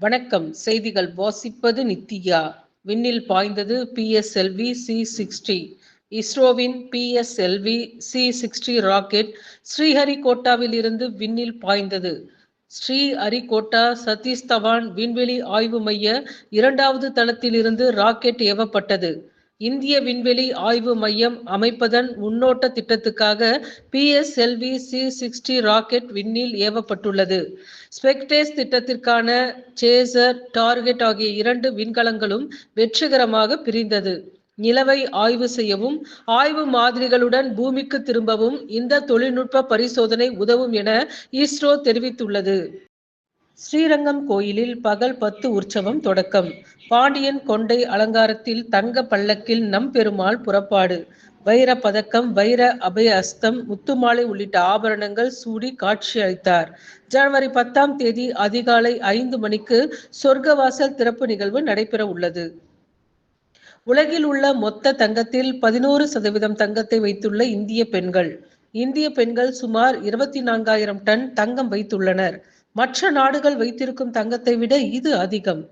வணக்கம். செய்திகள் வாசிப்பது நித்யா. விண்ணில் பாய்ந்தது பிஎஸ்எல்வி சி சிக்ஸ்டி இஸ்ரோவின் பிஎஸ்எல்வி சி சிக்ஸ்டி ராக்கெட் ஸ்ரீஹரிகோட்டாவில் இருந்து விண்ணில் பாய்ந்தது. ஸ்ரீஹரிகோட்டா சதீஷ் தவான் விண்வெளி ஆய்வு மைய இரண்டாவது தளத்திலிருந்து ராக்கெட் ஏவப்பட்டது. இந்திய விண்வெளி ஆய்வு மையம் அமைப்பதன் முன்னோட்ட திட்டத்துக்காக பிஎஸ்எல்வி சி சிக்ஸ்டி ராக்கெட் விண்ணில் ஏவப்பட்டுள்ளது. ஸ்பெக்டேஸ் திட்டத்திற்கான சேசர் டார்கெட் ஆகிய இரண்டு விண்கலங்களும் வெற்றிகரமாக பிரிந்தது. நிலவை ஆய்வு செய்யவும் ஆய்வு மாதிரிகளுடன் பூமிக்கு திரும்பவும் இந்த தொழில்நுட்ப பரிசோதனை உதவும் என இஸ்ரோ தெரிவித்துள்ளது. ஸ்ரீரங்கம் கோயிலில் பகல் பத்து உற்சவம் தொடக்கம். பாண்டியன் கொண்டை அலங்காரத்தில் தங்க பல்லக்கில் நம்பெருமாள் புறப்பாடு. வைர பதக்கம் வைர அபய அஸ்தம் முத்துமாலை உள்ளிட்ட ஆபரணங்கள் சூடி காட்சி அளித்தார். ஜனவரி பத்தாம் தேதி அதிகாலை ஐந்து மணிக்கு சொர்க்கவாசல் திறப்பு நிகழ்வு நடைபெற உள்ளது. உலகில் உள்ள மொத்த தங்கத்தில் பதினோரு சதவீதம் தங்கத்தை வைத்துள்ள இந்திய பெண்கள். இந்திய பெண்கள் சுமார் இருபத்தி நான்காயிரம் டன் தங்கம் வைத்துள்ளனர். மற்ற நாடுகள் வைத்திருக்கும் தங்கத்தை விட இது அதிகம்.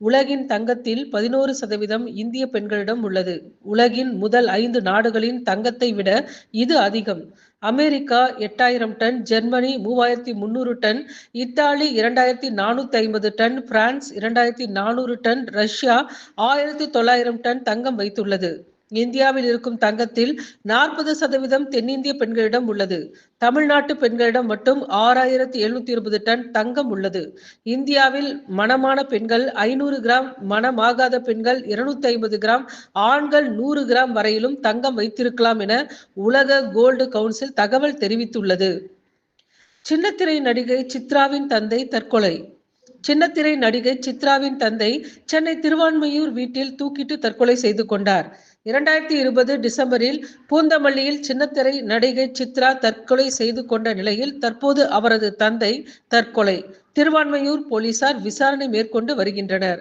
உலகின் தங்கத்தில் பதினோரு சதவீதம் இந்திய பெண்களிடம் உள்ளது. உலகின் முதல் ஐந்து நாடுகளின் தங்கத்தை விட இது அதிகம். அமெரிக்கா எட்டாயிரம் டன் ஜெர்மனி மூவாயிரத்தி முன்னூறு டன் இத்தாலி இரண்டாயிரத்தி நானூத்தி ஐம்பது டன் பிரான்ஸ் இரண்டாயிரத்தி நானூறு டன் ரஷ்யா ஆயிரத்தி தொள்ளாயிரம் டன் தங்கம் வைத்துள்ளது. இந்தியாவில் இருக்கும் தங்கத்தில் நாற்பது சதவீதம் தென்னிந்திய பெண்களிடம் உள்ளது. தமிழ்நாட்டு பெண்களிடம் மட்டும் ஆறாயிரத்தி எழுநூத்தி இருபது டன் தங்கம் உள்ளது. இந்தியாவில் மணமான பெண்கள் ஐநூறு கிராம் மணமாகாத பெண்கள் இருநூத்தி ஐம்பது கிராம் ஆண்கள் நூறு கிராம் வரையிலும் தங்கம் வைத்திருக்கலாம் என உலக கோல்டு கவுன்சில் தகவல் தெரிவித்துள்ளது. சின்னத்திரை நடிகை சித்ராவின் தந்தை தற்கொலை. சின்னத்திரை நடிகை சித்ராவின் தந்தை சென்னை திருவான்மையூர் வீட்டில் தூக்கிட்டு தற்கொலை செய்து கொண்டார். இரண்டாயிரத்தி இருபது டிசம்பரில் பூந்தமல்லியில் சின்னத்திரை நடிகை சித்ரா தற்கொலை செய்து கொண்ட நிலையில் தற்போது அவரது தந்தை தற்கொலை. திருவான்மையூர் போலீசார் விசாரணை மேற்கொண்டு வருகின்றனர்.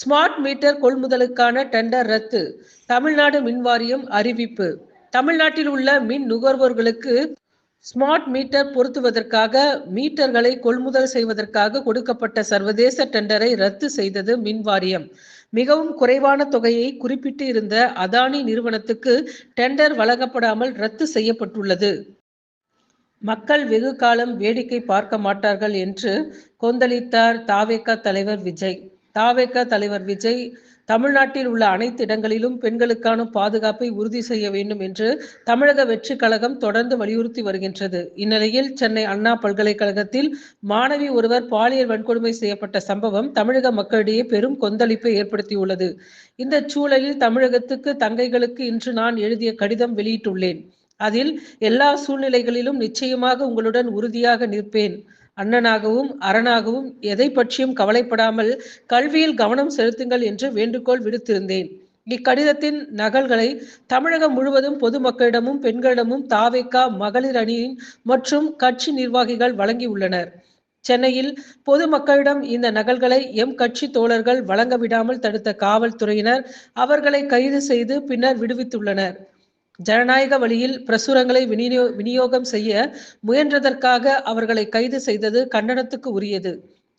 ஸ்மார்ட் மீட்டர் கொள்முதலுக்கான டெண்டர் ரத்து. தமிழ்நாடு மின்வாரியம் அறிவிப்பு. தமிழ்நாட்டில் உள்ள மின் நுகர்வோர்களுக்கு ஸ்மார்ட் மீட்டர் பொருத்துவதற்காக மீட்டர்களை கொள்முதல் செய்வதற்காக கொடுக்கப்பட்ட சர்வதேச டெண்டரை ரத்து செய்தது மின் வாரியம். மிகவும் குறைவான தொகையை குறிப்பிட்டு இருந்த அதானி நிறுவனத்துக்கு டெண்டர் வழங்கப்படாமல் ரத்து செய்யப்பட்டுள்ளது. மக்கள் வெகு காலம் வேடிக்கை பார்க்க மாட்டார்கள் என்று கொந்தளித்தார் தாவேக்கா தலைவர் விஜய். தாவேக்கா தலைவர் விஜய் தமிழ்நாட்டில் உள்ள அனைத்து இடங்களிலும் பெண்களுக்கான பாதுகாப்பை உறுதி செய்ய வேண்டும் என்று தமிழக வெற்றி கழகம் தொடர்ந்து வலியுறுத்தி வருகின்றது. இந்நிலையில் சென்னை அண்ணா பல்கலைக்கழகத்தில் மாணவி ஒருவர் பாலியல் வன்கொடுமை செய்யப்பட்ட சம்பவம் தமிழக மக்களிடையே பெரும் கொந்தளிப்பை ஏற்படுத்தியுள்ளது. இந்த சூழலில் தமிழகத்துக்கு தங்கைகளுக்கு இன்று நான் எழுதிய கடிதம் வெளியிட்டுள்ளேன். அதில் எல்லா சூழ்நிலைகளிலும் நிச்சயமாக உங்களுடன் உறுதியாக நிற்பேன். அண்ணனாகவும் அரணாகவும் எதை பற்றியும் கவலைப்படாமல் கல்வியில் கவனம் செலுத்துங்கள் என்று வேண்டுகோள் விடுத்திருந்தேன். இக்கடிதத்தின் நகல்களை தமிழகம் முழுவதும் பொதுமக்களிடமும் பெண்களிடமும் தாவேக்கா மகளிர் அணியின் மற்றும் கட்சி நிர்வாகிகள் வழங்கியுள்ளனர். சென்னையில் பொதுமக்களிடம் இந்த நகல்களை எம் கட்சி தோழர்கள் வழங்க விடாமல் தடுத்த காவல்துறையினர் அவர்களை கைது செய்து பின்னர் விடுவித்துள்ளனர். ஜனநாயக வழியில் பிரசுரங்களை விநியோ விநியோகம் செய்ய முயன்றதற்காக அவர்களை கைது செய்தது கண்டனத்துக்கு உரியது.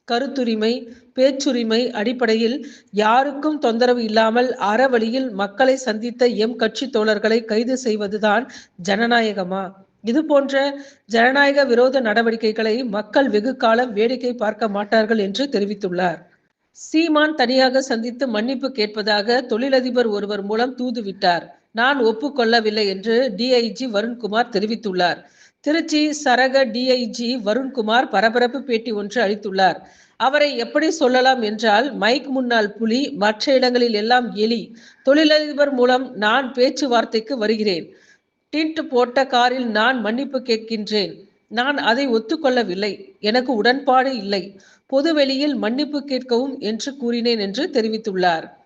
கருத்துரிமை பேச்சுரிமை அடிப்படையில் யாருக்கும் தொந்தரவு இல்லாமல் அறவழியில் மக்களை சந்தித்த எம் கட்சி தோழர்களை கைது செய்வதுதான் ஜனநாயகமா? இது போன்ற ஜனநாயக விரோத நடவடிக்கைகளை மக்கள் வெகு காலம் வேடிக்கை பார்க்க மாட்டார்கள் என்று தெரிவித்துள்ளார். சீமான் தனியாக சந்தித்து மன்னிப்பு கேட்பதாக தொழிலதிபர் ஒருவர் மூலம் தூதுவிட்டார். நான் ஒப்புக்கொள்ளவில்லை என்று டிஐஜி வருண்குமார் தெரிவித்துள்ளார். திருச்சி சரக டிஐஜி வருண்குமார் பரபரப்பு பேட்டி ஒன்று அளித்துள்ளார். அவரை எப்படி சொல்லலாம் என்றால் மைக் முன்னால் புலி மற்ற இடங்களில் எல்லாம் எலி தொழிலதிபர் மூலம் நான் பேச்சுவார்த்தைக்கு வருகிறேன். டிண்ட் போட்ட காரில் நான் மன்னிப்பு கேட்கின்றேன். நான் அதை ஒத்துக்கொள்ளவில்லை. எனக்கு உடன்பாடு இல்லை. பொதுவெளியில் மன்னிப்பு கேட்கவும் என்று கூறினேன் என்று தெரிவித்துள்ளார்.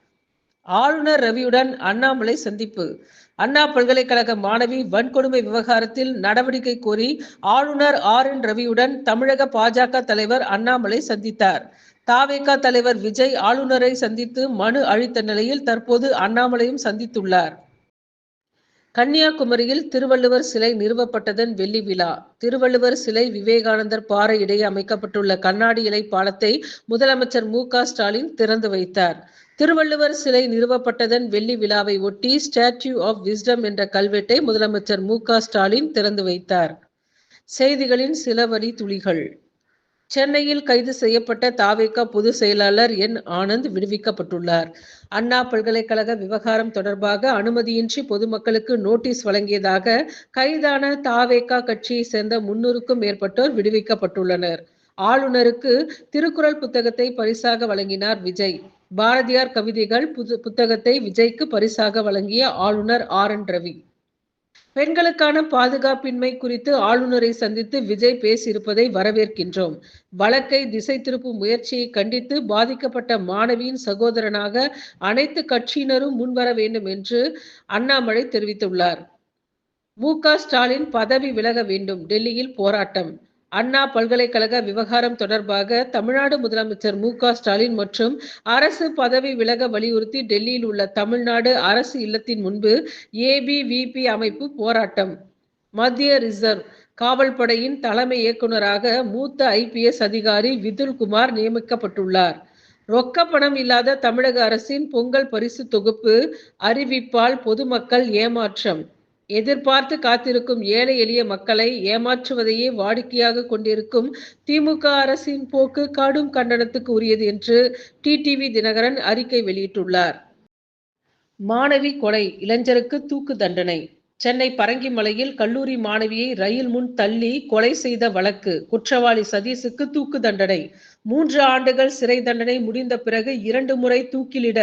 ஆளுநர் ரவியுடன் அண்ணாமலை சந்திப்பு. அண்ணா பல்கலைக்கழக மாணவி வன்கொடுமை விவகாரத்தில் நடவடிக்கை கோரி ஆளுநர் ஆர் என் ரவியுடன் தமிழக பாஜக தலைவர் அண்ணாமலை சந்தித்தார். தாவேகா தலைவர் விஜய் ஆளுநரை சந்தித்து மனு அளித்த நிலையில் தற்போது அண்ணாமலையும் சந்தித்துள்ளார். கன்னியாகுமரியில் திருவள்ளுவர் சிலை நிறுவப்பட்டதன் வெள்ளி விழா. திருவள்ளுவர் சிலை விவேகானந்தர் பாறை இடையே அமைக்கப்பட்டுள்ள கண்ணாடி இலை பாலத்தை முதலமைச்சர் மு ஸ்டாலின் திறந்து வைத்தார். திருவள்ளுவர் சிலை நிறுவப்பட்டதன் வெள்ளி விழாவை ஒட்டி ஸ்டாச்சு ஆஃப் விஸ்டம் என்ற கல்வெட்டை முதலமைச்சர் மு க ஸ்டாலின் திறந்து வைத்தார். செய்திகளின் சில வரி துளிகள். சென்னையில் கைது செய்யப்பட்ட தாவேகா பொதுச் செயலாளர் என். ஆனந்த் விடுவிக்கப்பட்டுள்ளார். அண்ணா பல்கலைக்கழக விவகாரம் தொடர்பாக அனுமதியின்றி பொதுமக்களுக்கு நோட்டீஸ் வழங்கியதாக கைதான தாவேகா கட்சியை சேர்ந்த முன்னூறுக்கும் மேற்பட்டோர் விடுவிக்கப்பட்டுள்ளனர். ஆளுநருக்கு திருக்குறள் புத்தகத்தை பரிசாக வழங்கினார் விஜய். பாரதியார் கவிதைகள் புது புத்தகத்தை விஜய்க்கு பரிசாக வழங்கிய ஆளுநர் ஆர் என் ரவி. பெண்களுக்கான பாதுகாப்பின்மை குறித்து ஆளுநரை சந்தித்து விஜய் பேசியிருப்பதை வரவேற்கின்றோம். வழக்கை திசை திருப்பும் முயற்சியை கண்டித்து பாதிக்கப்பட்ட மாணவியின் சகோதரனாக அனைத்து கட்சியினரும் முன்வர வேண்டும் என்று அண்ணாமலை தெரிவித்துள்ளார். மு க ஸ்டாலின் பதவி விலக வேண்டும் டெல்லியில் போராட்டம். அண்ணா பல்கலைக்கழக விவகாரம் தொடர்பாக தமிழ்நாடு முதலமைச்சர் மு ஸ்டாலின் மற்றும் அரசு பதவி விலக வலியுறுத்தி டெல்லியில் உள்ள தமிழ்நாடு அரசு இல்லத்தின் முன்பு ஏபிவிபி அமைப்பு போராட்டம். மத்திய ரிசர்வ் காவல்படையின் தலைமை இயக்குநராக மூத்த ஐபிஎஸ் அதிகாரி விதுல்குமார் நியமிக்கப்பட்டுள்ளார். ரொக்க பணம் இல்லாத தமிழக அரசின் பொங்கல் பரிசு தொகுப்பு அறிவிப்பால் பொதுமக்கள் ஏமாற்றம். எதிர்பார்த்து காத்திருக்கும் ஏழை எளிய மக்களை ஏமாற்றுவதையே வாடிக்கையாக கொண்டிருக்கும் திமுக அரசின் போக்கு கடும் கண்டனத்துக்கு உரியது என்று டிடிவி தினகரன் அறிக்கை வெளியிட்டுள்ளார். மாணவி கொலை இளைஞருக்கு தூக்கு தண்டனை. சென்னை பரங்கிமலையில் கல்லூரி மாணவியை ரயில் முன் தள்ளி கொலை செய்த வழக்கு. குற்றவாளி சதீஷுக்கு தூக்கு தண்டனை. மூன்று ஆண்டுகள் சிறை தண்டனை முடிந்த பிறகு இரண்டு முறை தூக்கிலிட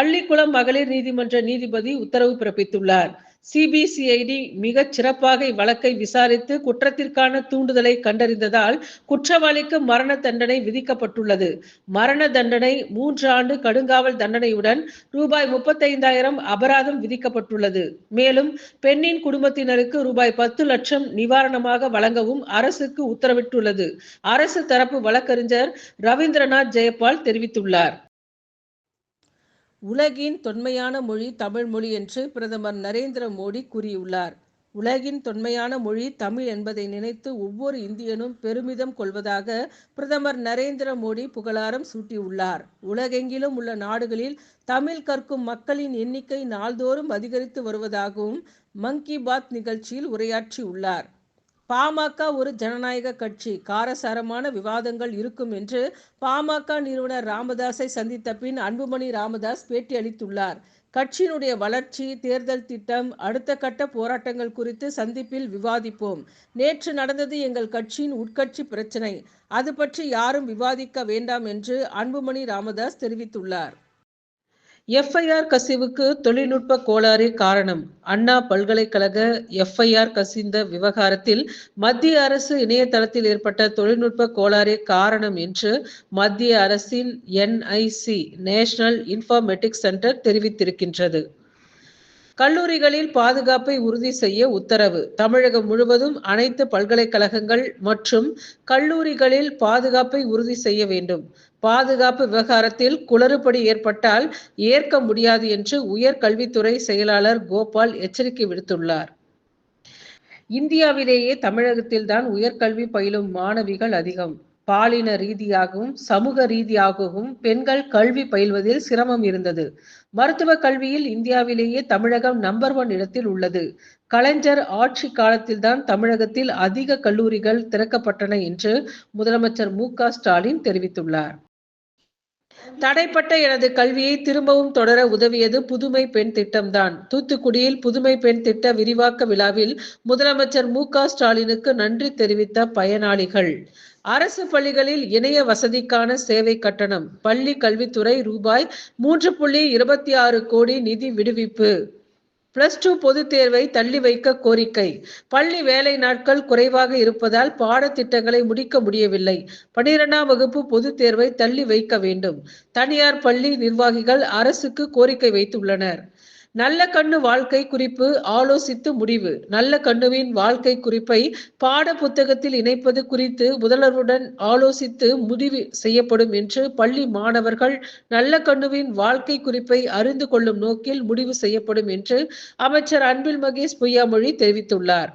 அள்ளிக்குளம் மகளிர் நீதிமன்ற நீதிபதி உத்தரவு பிறப்பித்துள்ளார். சிபிசிஐடி மிக சிறப்பாக இவ்வழக்கை விசாரித்து குற்றத்திற்கான தூண்டுதலை கண்டறிந்ததால் குற்றவாளிக்கு மரண தண்டனை விதிக்கப்பட்டுள்ளது. மரண தண்டனை மூன்று ஆண்டு கடுங்காவல் தண்டனையுடன் ரூபாய் முப்பத்தைந்தாயிரம் அபராதம் விதிக்கப்பட்டுள்ளது. மேலும் பெண்ணின் குடும்பத்தினருக்கு ரூபாய் பத்து லட்சம் நிவாரணமாக வழங்கவும் அரசுக்கு உத்தரவிட்டுள்ளது. அரசு தரப்பு வழக்கறிஞர் ரவீந்திரநாத் ஜெயபால் தெரிவித்துள்ளார். உலகின் தொன்மையான மொழி தமிழ் மொழி என்று பிரதமர் நரேந்திர மோடி கூறியுள்ளார். உலகின் தொன்மையான மொழி தமிழ் என்பதை நினைத்து ஒவ்வொரு இந்தியனும் பெருமிதம் கொள்வதாக பிரதமர் நரேந்திர மோடி புகழாரம் சூட்டியுள்ளார். உலகெங்கிலும் உள்ள நாடுகளில் தமிழ் கற்கும் மக்களின் எண்ணிக்கை நாள்தோறும் அதிகரித்து வருவதாகவும் மன் கி பாத் நிகழ்ச்சியில் உரையாற்றியுள்ளார். பாமக ஒரு ஜனநாயக கட்சி. காரசாரமான விவாதங்கள் இருக்கும் என்று பாமக நிறுவனர் ராமதாஸை சந்தித்த பின் அன்புமணி ராமதாஸ் பேட்டி அளித்துள்ளார். கட்சியினுடைய வளர்ச்சி தேர்தல் திட்டம் அடுத்த கட்ட போராட்டங்கள் குறித்து சந்திப்பில் விவாதிப்போம். நேற்று நடந்தது எங்கள் கட்சியின் உட்கட்சி பிரச்சனை. அது பற்றி யாரும் விவாதிக்க வேண்டாம் என்று அன்புமணி ராமதாஸ் தெரிவித்துள்ளார். எஃப்ஐஆர் கசிவுக்கு தொழில்நுட்ப கோளாறே காரணம். அண்ணா பல்கலைக்கழக எஃப்ஐஆர் கசிந்த விவகாரத்தில் மத்திய அரசு இணையதளத்தில் ஏற்பட்ட தொழில்நுட்ப கோளாறே காரணம் என்று மத்திய அரசின் என்ஐசி நேஷனல் இன்ஃபர்மேட்டிக்ஸ் சென்டர் தெரிவித்திருக்கின்றது. கல்லூரிகளில் பாதுகாப்பை உறுதி செய்ய உத்தரவு. தமிழகம் முழுவதும் அனைத்து பல்கலைக்கழகங்கள் மற்றும் கல்லூரிகளில் பாதுகாப்பை உறுதி செய்ய வேண்டும். பாதுகாப்பு விவகாரத்தில் குளறுபடி ஏற்பட்டால் ஏற்க முடியாது என்று உயர்கல்வித்துறை செயலாளர் கோபால் எச்சரிக்கை விடுத்துள்ளார். இந்தியாவிலேயே தமிழகத்தில்தான் உயர்கல்வி பயிலும் மாணவிகள் அதிகம். பாலின ரீதியாகவும் சமூக ரீதியாகவும் பெண்கள் கல்வி பயில்வதில் சிரமம் இருந்தது. மருத்துவ கல்வியில் இந்தியாவிலேயே தமிழகம் நம்பர் ஒன் இடத்தில் உள்ளது. கலைஞர் ஆட்சி காலத்தில்தான் தமிழகத்தில் அதிக கல்லூரிகள் திறக்கப்பட்டன என்று முதலமைச்சர் மு ஸ்டாலின் தெரிவித்துள்ளார். தடைப்பட்ட எனது கல்வியை திரும்பவும் தொடர உதவியது புதுமை பெண் திட்டம்தான். தூத்துக்குடியில் புதுமை பெண் திட்ட விரிவாக்க விழாவில் முதலமைச்சர் மு ஸ்டாலினுக்கு நன்றி தெரிவித்த பயனாளிகள். அரசு பள்ளிகளில் இணைய வசதிக்கான சேவை கட்டணம் பள்ளி கல்வித்துறை ரூபாய் மூன்று புள்ளி இருபத்தி ஆறு கோடி நிதி விடுவிப்பு. பிளஸ் டூ பொதுத் தேர்வை தள்ளி வைக்க கோரிக்கை. பள்ளி வேலை நாட்கள் குறைவாக இருப்பதால் பாடத்திட்டங்களை முடிக்க முடியவில்லை. பனிரெண்டாம் வகுப்பு பொதுத் தேர்வை தள்ளி வைக்க வேண்டும். தனியார் பள்ளி நிர்வாகிகள் அரசுக்கு கோரிக்கை வைத்துள்ளனர். நல்ல கண்ணு வாழ்க்கை குறிப்பு ஆலோசித்து முடிவு. நல்ல கண்ணுவின் வாழ்க்கை குறிப்பை பாட புத்தகத்தில் இணைப்பது குறித்து முதல்வருடன் ஆலோசித்து முடிவு செய்யப்படும் என்று பள்ளி மாணவர்கள் நல்ல கண்ணுவின் வாழ்க்கை குறிப்பை அறிந்து கொள்ளும் நோக்கில் முடிவு செய்யப்படும் என்று அமைச்சர் அன்பில் மகேஷ் பொய்யாமொழி தெரிவித்துள்ளார்.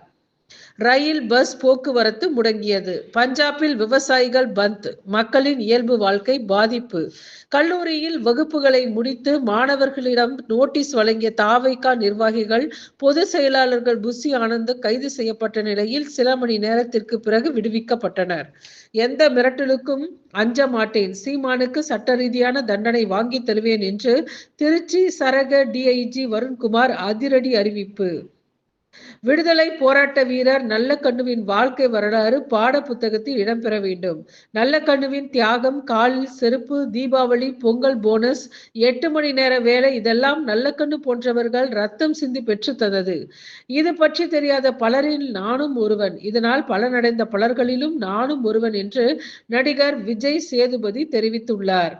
ரயில் பஸ் போக்குவரத்து முடங்கியது. பஞ்சாபில் விவசாயிகள் பந்த் மக்களின் இயல்பு வாழ்க்கை பாதிப்பு. கல்லூரியில் வகுப்புகளை முடித்து மாணவர்களிடம் நோட்டீஸ் வழங்கிய தாவைக்கா நிர்வாகிகள் பொதுச் செயலாளர்கள் புசி ஆனந்த் கைது செய்யப்பட்ட நிலையில் சில மணி நேரத்திற்கு பிறகு விடுவிக்கப்பட்டனர். எந்த மிரட்டலுக்கும் அஞ்ச மாட்டேன். சீமானுக்கு சட்ட ரீதியான தண்டனை வாங்கி தருவேன் என்று திருச்சி சரக டிஐஜி வருண்குமார் அதிரடி அறிவிப்பு. விடுதலை போராட்ட வீரர் நல்ல கண்ணுவின் வாழ்க்கை வரலாறு பாட புத்தகத்தில் இடம்பெற வேண்டும். நல்ல கண்ணுவின் தியாகம் காலில் செருப்பு தீபாவளி பொங்கல் போனஸ் எட்டு மணி நேர வேலை இதெல்லாம் நல்ல கண்ணு போன்றவர்கள் ரத்தம் சிந்தி பெற்று தந்தது. இது பற்றி தெரியாத பலரில் நானும் ஒருவன். இதனால் பலனடைந்த பலர்களிலும் நானும் ஒருவன் என்று நடிகர் விஜய் சேதுபதி தெரிவித்துள்ளார்.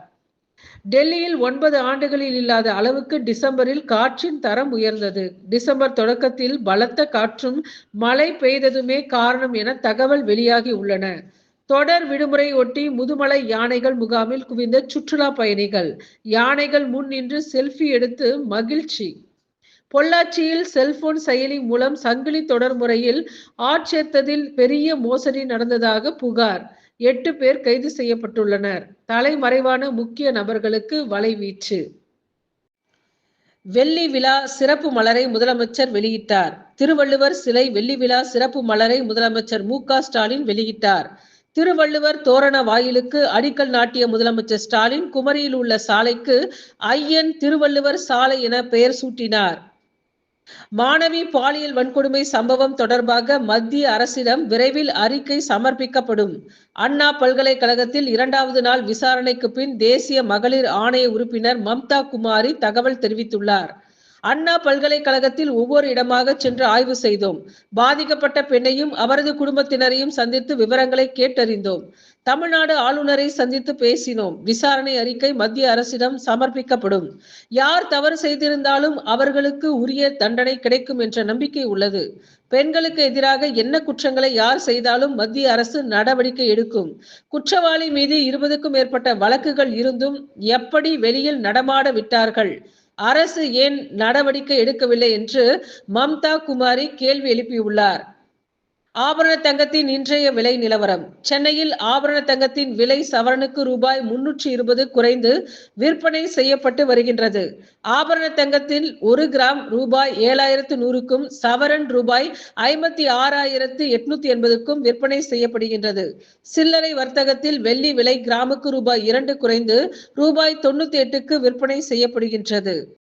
டெல்லியில் ஒன்பது ஆண்டுகளில் இல்லாத அளவுக்கு டிசம்பரில் காற்றின் தரம் உயர்ந்தது. டிசம்பர் தொடக்கத்தில் பலத்த காற்றும் மழை பெய்ததுமே காரணம் என தகவல் வெளியாகி உள்ளன. தொடர் விடுமுறை ஒட்டி முதுமலை யானைகள் முகாமில் குவிந்த சுற்றுலா பயணிகள். யானைகள் முன் நின்று செல்ஃபி எடுத்து மகிழ்ச்சி. பொள்ளாச்சியில் செல்போன் செயலி மூலம் சங்கிலி தொடர் முறையில் ஆட்சேர்த்ததில் பெரிய மோசடி நடந்ததாக புகார். எட்டு பேர் கைது செய்யப்பட்டுள்ளனர். தலைமறைவான முக்கிய நபர்களுக்கு வலைவீச்சு வெள்ளி விழா சிறப்பு மலரை முதலமைச்சர் வெளியிட்டார். திருவள்ளுவர் சிலை வெள்ளி விழா சிறப்பு மலரை முதலமைச்சர் மு ஸ்டாலின் வெளியிட்டார். திருவள்ளுவர் தோரண வாயிலுக்கு அடிக்கல் நாட்டிய முதலமைச்சர் ஸ்டாலின் குமரியில் உள்ள சாலைக்கு ஐயன் திருவள்ளுவர் சாலை என பெயர் சூட்டினார். மாணவி பாலியல் வன்கொடுமை சம்பவம் தொடர்பாக மத்திய அரசிடம் விரைவில் அறிக்கை சமர்ப்பிக்கப்படும். அண்ணா பல்கலைக்கழகத்தில் இரண்டாவது நாள் விசாரணைக்கு பின் தேசிய மகளிர் ஆணைய உறுப்பினர் மம்தா குமாரி தகவல் தெரிவித்துள்ளார். அண்ணா பல்கலைக்கழகத்தில் ஒவ்வொரு இடமாக சென்று ஆய்வு செய்தோம். பாதிக்கப்பட்ட பெண்ணையும் அவரது குடும்பத்தினரையும் சந்தித்து விவரங்களை கேட்டறிந்தோம். தமிழ்நாடு ஆளுநரை சந்தித்து பேசினோம். விசாரணை அறிக்கை மத்திய அரசிடம் சமர்ப்பிக்கப்படும். யார் தவறு செய்திருந்தாலும் அவர்களுக்கு உரிய தண்டனை கிடைக்கும் என்ற நம்பிக்கை உள்ளது. பெண்களுக்கு எதிராக என்ன குற்றங்களை யார் செய்தாலும் மத்திய அரசு நடவடிக்கை எடுக்கும். குற்றவாளி மீது இருபதுக்கும் மேற்பட்ட வழக்குகள் இருந்தும் எப்படி வெளியில் நடமாட விட்டார்கள்? அரசு ஏன் நடவடிக்கை எடுக்கவில்லை என்று மம்தா குமாரி கேள்வி எழுப்பியுள்ளார். ஆபரண தங்கத்தின் இன்றைய விலை நிலவரம். சென்னையில் ஆபரண தங்கத்தின் விலை சவரனுக்கு ரூபாய் முன்னூற்றி இருபது குறைந்து விற்பனை செய்யப்பட்டு வருகின்றது. ஆபரண தங்கத்தில் ஒரு கிராம் ரூபாய் ஏழாயிரத்து நூறுக்கும் சவரன் ரூபாய் ஐம்பத்தி ஆறாயிரத்து எட்நூத்தி எண்பதுக்கும் விற்பனை செய்யப்படுகின்றது. சில்லறை வர்த்தகத்தில் வெள்ளி விலை கிராமுக்கு ரூபாய் இரண்டு குறைந்து ரூபாய் தொண்ணூத்தி எட்டுக்கு விற்பனை செய்யப்படுகின்றது.